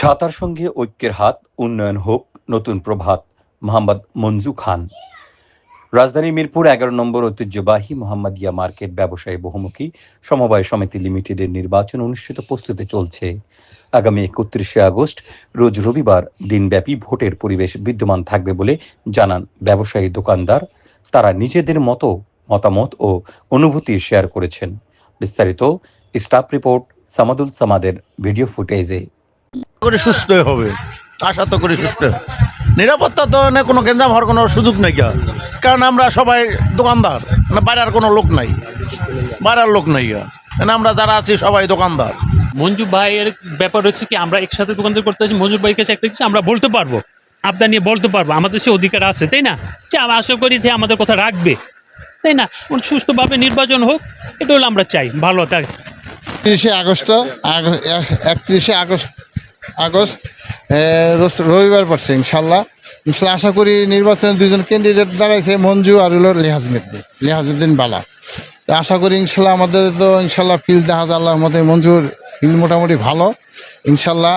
ছাতার সঙ্গে ঐক্যের হাত, উন্নয়ন হোক, নতুন প্রভাত, মোহাম্মদ মঞ্জু খান। রাজধানী মিরপুর এগারো নম্বর ঐতিহ্যবাহী মোহাম্মদিয়া মার্কেট ব্যবসায়ী বহুমুখী সমবায় সমিতি লিমিটেডের নির্বাচন অনুষ্ঠিত প্রস্তুতি চলছে। আগামী একত্রিশে আগস্ট, রোজ রবিবার দিনব্যাপী ভোটের পরিবেশ বিদ্যমান থাকবে বলে জানান ব্যবসায়ী দোকানদার। তারা নিজেদের মতো মতামত ও অনুভূতি শেয়ার করেছেন। বিস্তারিত স্টাফ রিপোর্ট সামাদুল সামাদের ভিডিও ফুটেজে। করে সুস্থ হবে। আশা তো করি সুস্থ। নিরাপত্তা তো না কোনো গেঞ্জাম হওয়ার কোনো সুযোগ নাই গা। কারণ আমরা সবাই দোকানদার না বাইরের কোনো লোক নাই। বাইরের লোক নাই গা। কারণ আমরা যারা আছি সবাই দোকানদার। মঞ্জু ভাইয়ের ব্যাপার হচ্ছে কি আমরা একসাথে দোকানদার করতে আছি মঞ্জু ভাইয়ের কাছে একটা কিছু আমরা বলতে পারব। আবদা নিয়ে বলতে পারব আমাদের সে অধিকার আছে তাই না? যে আমরা আশা করি যে আমাদের কথা রাখবে তাই না? সুস্থভাবে নির্বাচন হোক এটা হলো আমরা চাই ভালো থাক। একত্রিশে আগস্ট আগ- এক- একত্রিশে আগস্ট আগস্ট রবিবার পড়ছে ইনশাল্লাহ। ইনশাল্লাহ আশা করি নির্বাচনে দুজন ক্যান্ডিডেট দাঁড়াইছে, মঞ্জু আর হলো লেহাজমেদ্দি লেহাজুদ্দিন বালা। আশা করি ইনশাল্লাহ আমাদের তো ইনশাল্লাহ ফিল দেখা আল্লাহর মতে মঞ্জুর ফিল মোটামুটি ভালো। ইনশাল্লাহ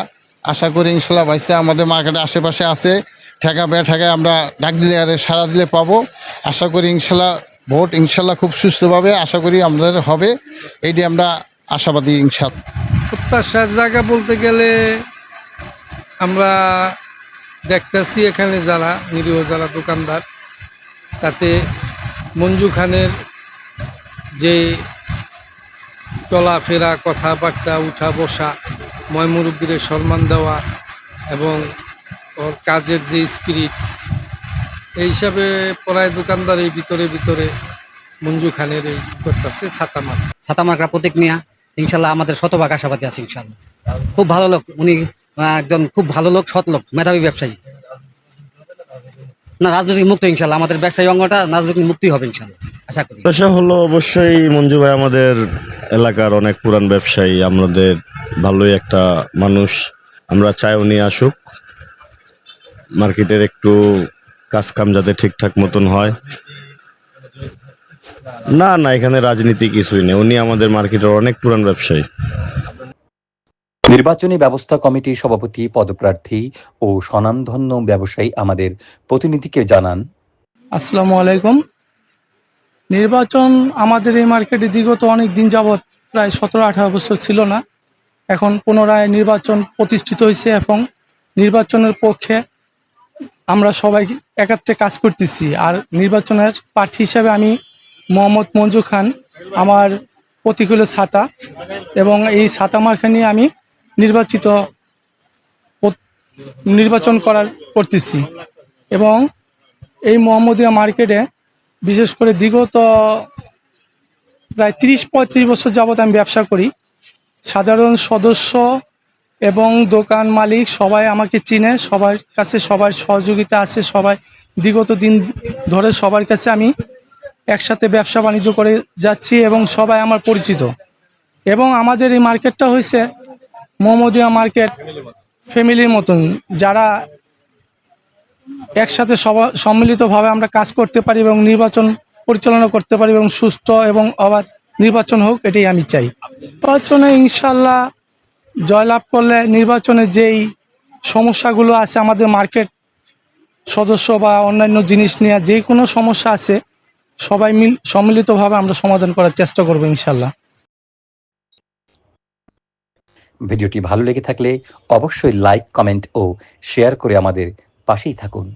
আশা করি ইনশাল্লাহ বাইসে আমাদের মার্কেটে আশেপাশে আছে, ঠেকা বে ঠেকায় আমরা ডাক দিলে আর সারা দিলে পাবো। আশা করি ইনশাল্লাহ ভোট ইনশাল্লাহ খুব সুস্থভাবে আশা করি আমাদের হবে এইটি আমরা আশাবাদী ইনশাল প্রত্যাশার জায়গা বলতে গেলে আমরা দেখতেছি এখানে যারা, নিরীহ যারা দোকানদার, তাতে মঞ্জু খানের যে চলাফেরা, কথাবার্তা, উঠা বসা ময়মুরব্বীর সম্মান দেওয়া এবং ওর কাজের যে স্পিরিট এই হিসাবে প্রায় দোকানদার এই ভিতরে ভিতরে মঞ্জু খানের এই করতেছে ছাতা মাথা ছাতা মার্কা প্রতীক মিয়া, ইনশাল্লাহ আমাদের শতভাগ আশাবাদী আছে, ইনশাল্লাহ। খুব ভালো লোক, উনি একজন খুব ভালো লোক, সৎ লোক, মেধাবী ব্যবসায়ী। না, রাজনৈতিক মুক্ত, ইনশাল্লাহ। আমাদের ব্যবসায়ী অঙ্গটা রাজনৈতিক মুক্তি হবে, ইনশাল্লাহ। আশা করি। পেশা হলো অবশ্যই মঞ্জু ভাই আমাদের এলাকার অনেক পুরান ব্যবসায়ী। আমাদের ভালোই একটা মানুষ। আমরা চাই উনি আসুক। মার্কেটের একটু কাজ কাম যাতে ঠিকঠাক মতন হয়। না না, এখানে রাজনীতি কিছুই নেই। উনি আমাদের মার্কেটের অনেক পুরান ব্যবসায়ী। নির্বাচনী ব্যবস্থা কমিটির সভাপতি, পদপ্রার্থী ও স্বনামধন্য ব্যবসায়ী আমাদের প্রতিনিধিকে জানান। আসসালামু আলাইকুম। নির্বাচন আমাদের এই মার্কেটে বিগত অনেক দিন যাবৎ প্রায় সতেরো আঠারো বছর ছিল না। এখন পুনরায় নির্বাচন প্রতিষ্ঠিত হয়েছে এবং নির্বাচনের পক্ষে আমরা সবাই একাত্রে কাজ করতেছি। আর নির্বাচনের প্রার্থী হিসাবে আমি মোহাম্মদ মঞ্জু খান, আমার প্রতিকূল ছাতা এবং এই ছাতা মার্কা নিয়ে আমি নির্বাচিত নির্বাচন করার করতেছি। এবং এই মোহাম্মদিয়া মার্কেটে বিশেষ করে বিগত প্রায় তিরিশ পঁয়ত্রিশ বছর যাবত আমি ব্যবসা করি। সাধারণ সদস্য এবং দোকান মালিক সবাই আমাকে চিনে, সবার কাছে সবার সহযোগিতা আছে, সবাই বিগত দিন ধরে সবার কাছে আমি একসাথে ব্যবসা বাণিজ্য করে যাচ্ছি এবং সবাই আমার পরিচিত। এবং আমাদের এই মার্কেটটা হয়েছে মোহাম্মদিয়া মার্কেট ফ্যামিলির মতন, যারা একসাথে সম্মিলিতভাবে আমরা কাজ করতে পারি এবং নির্বাচন পরিচালনা করতে পারি এবং সুস্থ এবং অবাধ নির্বাচন হোক, এটাই আমি চাই। নির্বাচনে ইনশাল্লাহ জয়লাভ করলে নির্বাচনে যেই সমস্যাগুলো আছে আমাদের মার্কেট সদস্য বা অন্যান্য জিনিস নিয়ে যে কোনো সমস্যা আছে, সবাই মিল সম্মিলিতভাবে আমরা সমাধান করার চেষ্টা করব ইনশাল্লাহ। ভিডিওটি ভালো লেগে থাকলে অবশ্যই লাইক কমেন্ট ও শেয়ার করে আমাদের পাশেই থাকুন।